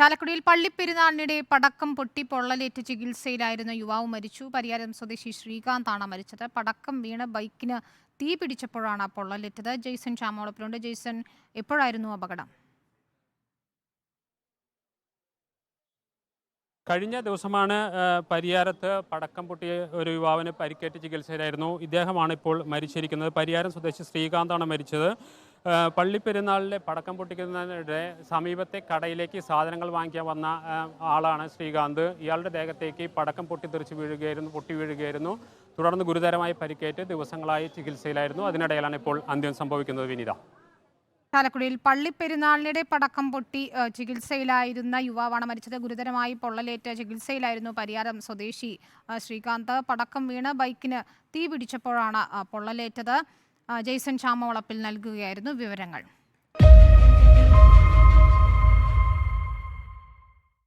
ചാലക്കുടിയിൽ പള്ളിപ്പെരുന്നാളിനിടെ പടക്കം പൊട്ടി പൊള്ളലേറ്റ് ചികിത്സയിലായിരുന്ന യുവാവ് മരിച്ചു. പരിയാരം സ്വദേശി ശ്രീകാന്താണ് മരിച്ചത്. പടക്കം വീണ് ബൈക്കിന് തീ പിടിച്ചപ്പോഴാണ് പൊള്ളലേറ്റത്. ജെയ്സൺ ചാമോളപ്പിലുണ്ട് ജെയ്സൺ എപ്പോഴായിരുന്നു അപകടം? കഴിഞ്ഞ ദിവസമാണ് പരിയാരത്ത് പടക്കം പൊട്ടിയ ഒരു യുവാവിന് പരിക്കേറ്റ് ചികിത്സയിലായിരുന്നു. ഇദ്ദേഹമാണ് ഇപ്പോൾ മരിച്ചിരിക്കുന്നത്. പരിയാരം സ്വദേശി ശ്രീകാന്താണ് മരിച്ചത്. പള്ളിപ്പെരുന്നാളിലെ പടക്കം പൊട്ടിക്കുന്നതിനിടെ സമീപത്തെ കടയിലേക്ക് സാധനങ്ങൾ വാങ്ങിക്കാൻ വന്ന ആളാണ് ശ്രീകാന്ത്. ഇയാളുടെ ദേഹത്തേക്ക് പടക്കം പൊട്ടി തെറിച്ച് വീഴുകയായിരുന്നു പൊട്ടി വീഴുകയായിരുന്നു. തുടർന്ന് ഗുരുതരമായി പരിക്കേറ്റ് ദിവസങ്ങളായി ചികിത്സയിലായിരുന്നു. അതിനിടയിലാണ് ഇപ്പോൾ അന്ത്യം സംഭവിക്കുന്നത് വിനിത. ചാലക്കുടിയിൽ പള്ളിപ്പെരുന്നാളിനിടെ പടക്കം പൊട്ടി ചികിത്സയിലായിരുന്ന യുവാവാണ് മരിച്ചത്. ഗുരുതരമായി പൊള്ളലേറ്റ് ചികിത്സയിലായിരുന്നു പരിയാരം സ്വദേശി ശ്രീകാന്ത്. പടക്കം വീണ് ബൈക്കിന് തീ പിടിച്ചപ്പോഴാണ് പൊള്ളലേറ്റത്. ജെയ്സൺ ചാമവളപ്പിൽ നൽകുകയായിരുന്നു വിവരങ്ങൾ.